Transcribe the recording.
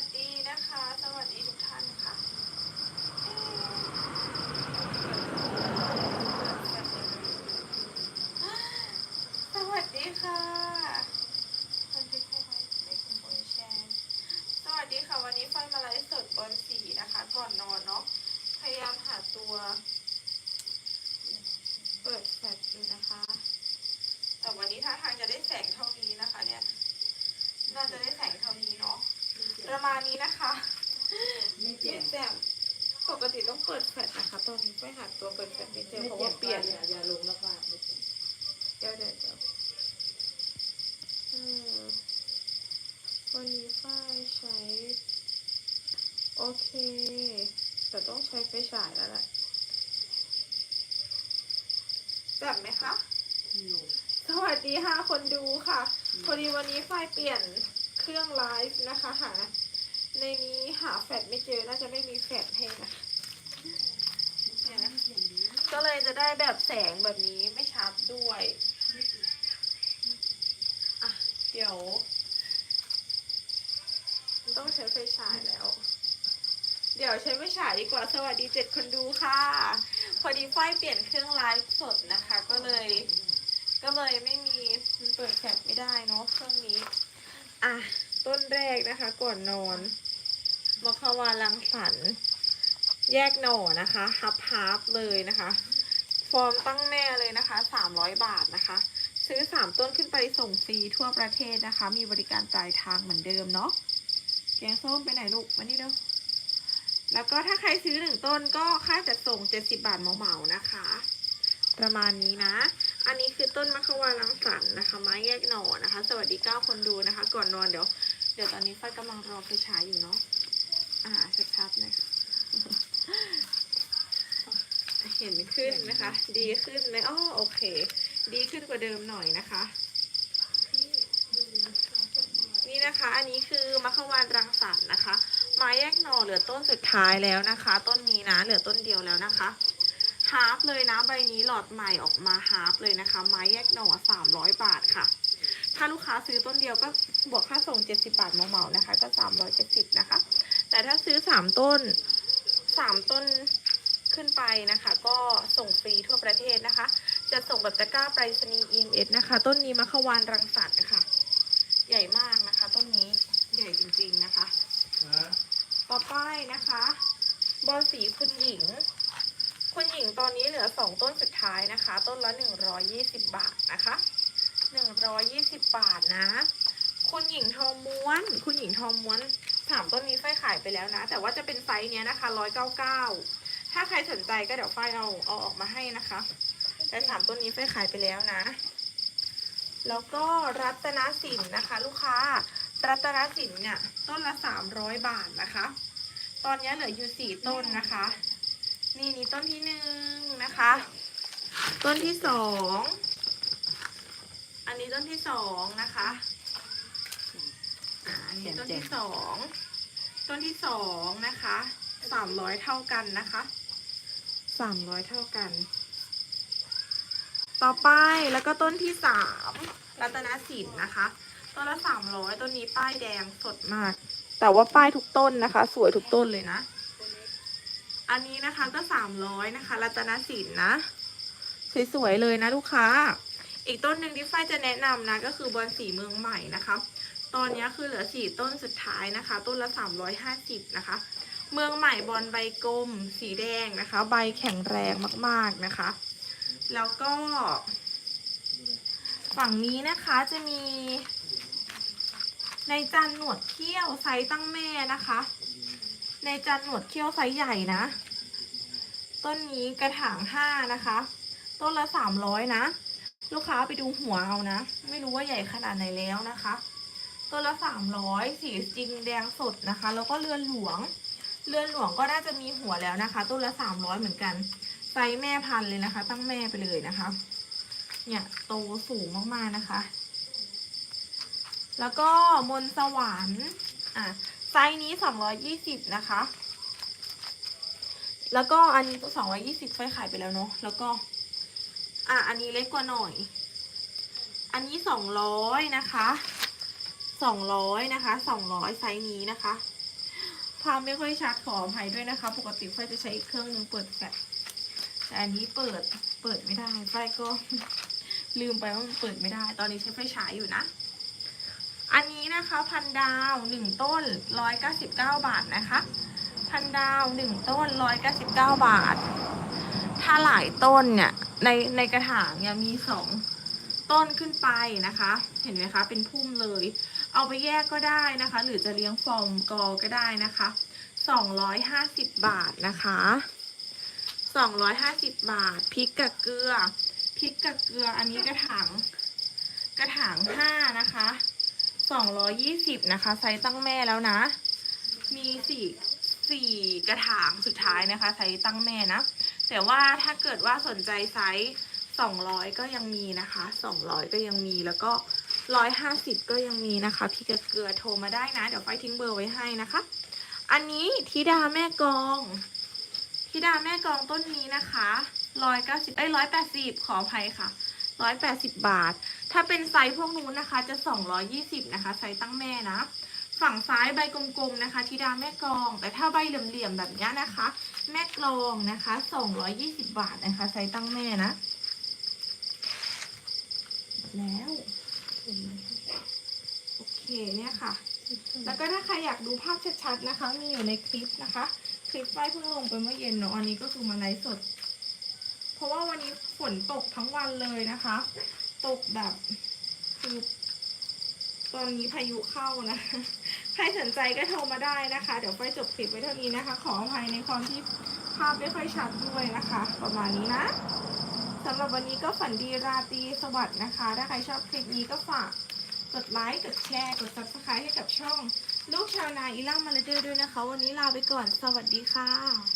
สดีนะคะ สวัสดีทุกท่านค่ะสวัสดีค่ะคนที่เข้ามาในกลุ่มโปรแชร์สวัสดีค่ะ วันนี้ไฟมาไลฟ์สดบนสีนะคะ ก่อนนอนเนาะพยายามหาตัว เปิดแฟลชอยู่นะคะ แต่วันนี้ท่าทางจะได้แสงเท่านี้นะคะเนี่ย น่าจะได้แสงเท่านี้เนาะ ประมาณนี้นะคะไม่เจ็บแจ่มปกติต้องเปิดแฟลชนะคะ ตอนนี้ไปหาตัวเปิดแฟลชไม่เจอไม่เพราะเจ็ว่าบเปลี่ยนอย่าอย่าลงแล้วค่ะไม่เจ็บเดี๋ยวเดี๋ยวเดี๋ยวอืมวันนี้ฝ้ายใช้ โอเค แต่ต้องใช้ไฟฉายแล้วแหละจับไหมคะอยู่สวัสดีค่ะคนดูค่ะ พอดีวันนี้ฝ้ายเปลี่ยน เครื่องไลฟ์นะคะหาในนี้หาแฟลชไม่เจอน่าจะไม่มีแฟลชให้นะคะเนี่ยนะก็เลยจะได้แบบแสงแบบนี้ไม่ชัดด้วยอะเดี๋ยว ต้องใช้ไฟฉายแล้ว เดี๋ยวใช้ไฟฉายดีกว่าสวัสดีเจ็ดคนดูค่ะ พอดีฝ้ายเปลี่ยนเครื่องไลฟ์สดนะคะ ก็เลย ก็เลยไม่มีเปิดแฟลชไม่ได้เนาะเครื่องนี้ อะ ต้นแรกนะคะก่อนนอนมะขวาลังสรรแยกหน่อนะคะฮับฮับเลยนะคะ ฟอร์มตั้งแม่เลยนะคะสามร้อยบาทนะคะ ซื้อสามต้นขึ้นไปส่งฟรีทั่วประเทศนะคะ มีบริการปลายทางเหมือนเดิมเนาะแกงส้มไปไหนลูกมานี่เด้อแล้วก็ถ้าใครซื้อหนึ่งต้นก็ค่าจัดส่งเจ็ดสิบาทเหมาๆนะคะ ประมาณนี้นะ อันนี้คือต้นมะขวาลังสรรค์นะคะ ไม้แยกหน่อนะคะ สวัสดีเก้าคนดูนะคะ ก่อนนอนเดี๋ยว เดี๋ยวตอนนี้ไฟกำลังรอไฟฉายอยู่เนาะอ่าชัดๆหน่อยค่ะเห็นขึ้นนะคะ ดีขึ้นไหมอ้อโอเค ดีขึ้นกว่าเดิมหน่อยนะคะ นี่นะคะอันนี้คือมะขวานรังสรรค์นะคะ ไม้แยกหน่อเหลือต้นสุดท้ายแล้วนะคะ ต้นนี้นะเหลือต้นเดียวแล้วนะคะ ฮาร์ฟเลยนะใบนี้หลอดใหม่ออกมาฮาร์ฟเลยนะคะ ไม้แยกหน่อ300 บาทค่ะ ถ้าลูกค้าซื้อต้นเดียวก็บวกค่าส่ง 70 บาทเหมาๆนะคะ ก็ 370 นะคะ แต่ถ้าซื้อ 3 ต้น 3 ต้นขึ้นไปนะคะ ก็ส่งฟรีทั่วประเทศนะคะ จะส่งแบบตะกร้าไปรษณีย์ EMS นะคะ ต้นนี้มะขวานรังสรรค์นะคะใหญ่มากนะคะ ต้นนี้ใหญ่จริงๆนะคะ ต่อไปนะคะ บอลสีคุณหญิง คุณหญิงตอนนี้เหลือสองต้นสุดท้ายนะคะ ต้นละหนึ่งร้อยี่สิบบาทนะคะหนึ่งร้อยี่สิบบาทนะ คุณหญิงทองม้วน คุณหญิงทองม้วนสามต้นนี้ไฟขายไปแล้วนะ แต่ว่าจะเป็นไซส์เนี้ยนะคะร้อยเก้าเก้าถ้าใครสนใจก็เดี๋ยวไฟเอาเอาออกมาให้นะคะ แต่สามต้นนี้ไฟขายไปแล้วนะ แล้วก็รัตนสินนะคะ ลูกค้า รัตนสินเนี่ยต้นละสามร้อยบาทนะคะ ตอนนี้เหลืออยู่สี่ต้นนะคะ นี่นี่ต้นที่หนึ่งนะคะ ต้นที่สอง อันนี้ต้นที่สองนะคะอันนี้ต้นที่สอง ต้นที่สองนะคะ สามร้อยเท่ากันนะคะ สามร้อยเท่ากัน ต่อไปแล้วก็ต้นที่สามรัตนสินนะคะ ต้นละสามร้อยต้นนี้ป้ายแดงสดมาก แต่ว่าป้ายทุกต้นนะคะ สวยทุกต้นเลยนะ อันนี้นะคะก็สามร้อยนะคะรัตนสินนะ สวยๆเลยนะลูกค้า อีกต้นหนึ่งที่ฝ้ายจะแนะนำนะก็คือบอลสีเมืองใหม่นะคะ ตอนนี้คือเหลือสี่ต้นสุดท้ายนะคะ ต้นละสามร้อยห้าสิบนะคะ เมืองใหม่บอลใบกลม สีแดงนะคะ ใบแข็งแรงมากๆนะคะ แล้วก็ ฝั่งนี้นะคะจะมี ในจันหนวดเขี้ยวไซส์ตั้งแม่นะคะ ในจันหนวดเขี้ยวไซส์ใหญ่นะ ต้นนี้กระถางห้านะคะ ต้นละสามร้อยนะ ลูกค้าไปดูหัวเอานะ ไม่รู้ว่าใหญ่ขนาดไหนแล้วนะคะ ต้นละสามร้อยสีจริงแดงสดนะคะ แล้วก็เรือนหลวงเรือนหลวงก็น่าจะมีหัวแล้วนะคะ ต้นละสามร้อยเหมือนกัน ไซส์แม่พันธุ์เลยนะคะ ตั้งแม่ไปเลยนะคะ เนี่ยโตสูงมากๆนะคะ แล้วก็มนสวรรค์อะ ซส์นี้สองร้อยยี่สิบนะคะ แล้วก็อันนี้สองร้อยี่สิบไฟขายไปแล้วเนาะ แล้วก็ อะ อันนี้เล็กกว่าหน่อย อันนี้สองร้อยนะคะสองร้อยนะคะสองร้อยไซส์นี้นะคะภาพไม่ค่อยชัดขออภัยด้วยนะคะ ปกติไฟจะใช้อีกเครื่องหนึงเปิดแฟลชแต่อันนี้เปิด เปิดไม่ได้ ไฟก็ลืมไปว่ามันเปิดไม่ได้ ตอนนี้ใช้ไฟฉายอยู่นะ อันนี้นะคะพันดาวหนึ่งต้นร้อยเก้าสิบเก้าบาทนะคะ พันดาวหนึ่งต้นร้อยเก้าสิบเก้าบาท ถ้าหลายต้นเนี่ยในในกระถางเนี่ยมีสองต้นขึ้นไปนะคะ เห็นไหมคะ เป็นพุ่มเลย เอาไปแยกก็ได้นะคะ หรือจะเลี้ยงฟอร์มกอก็ได้นะคะสองร้อยห้าสิบบาทนะคะสองร้อยห้าสิบบาทพริกกับเกลือพริกกับเกลืออันนี้กระถางกระถางห้านะคะ สองร้อยี่สิบนะคะ ไซส์ตั้งแม่แล้วนะ มีสี่สี่กระถางสุดท้ายนะคะ ไซส์ตั้งแม่นะ แต่ว่าถ้าเกิดว่าสนใจไซส์สองร้อยก็ยังมีนะคะสองร้อยก็ยังมีแล้วก็ร้อยห้าสิบก็ยังมีนะคะ พี่กระเกลือโทรมาได้นะ เดี๋ยวไฟทิ้งเบอร์ไว้ให้นะคะ อันนี้ธิดาแม่กองธิดาแม่กองต้นนี้นะคะร้อยเก้าสิบเอ้ยร้อยแปดสิบขออภัยค่ะร้อยแปดสิบบาท ถ้าเป็นไซส์พวกนู้นนะคะจะสองร้อยี่สิบนะคะ ไซส์ตั้งแม่นะ ฝั่งซ้ายใบกลมๆนะคะธิดาแม่กอง แต่ถ้าใบเหลี่ยมๆแบบนี้นะคะ แม่กลองนะคะ 220 บาทนะคะ ไซส์ตั้งแม่นะ แล้วโอเคเนี่ยค่ะ แล้วก็ถ้าใครอยากดูภาพชัดๆนะคะ มีอยู่ในคลิปนะคะ คลิปไฟเพิ่งลงไปเมื่อเย็นเนาะอันนี้ก็คือมาไลฟ์สด เพราะว่าวันนี้ฝนตกทั้งวันเลยนะคะ ตกแบบคือตอนนี้พายุเข้านะ ใครสนใจก็โทรมาได้นะคะ เดี๋ยวไฟจบคลิปไว้เท่านี้นะคะ ขออภัยในความที่ภาพไม่ค่อยชัดด้วยนะคะ ประมาณนี้นะสำหรับวันนี้ก็ฝันดีราตรีสวัสดิ์นะคะ ถ้าใครชอบคลิปนี้ก็ฝากกดไลค์ กดแชร์ กด subscribe ให้กับช่อง ลูกชาวนาอีล่ามาเลเดอร์ด้วยนะคะ วันนี้ลาไปก่อน สวัสดีค่ะ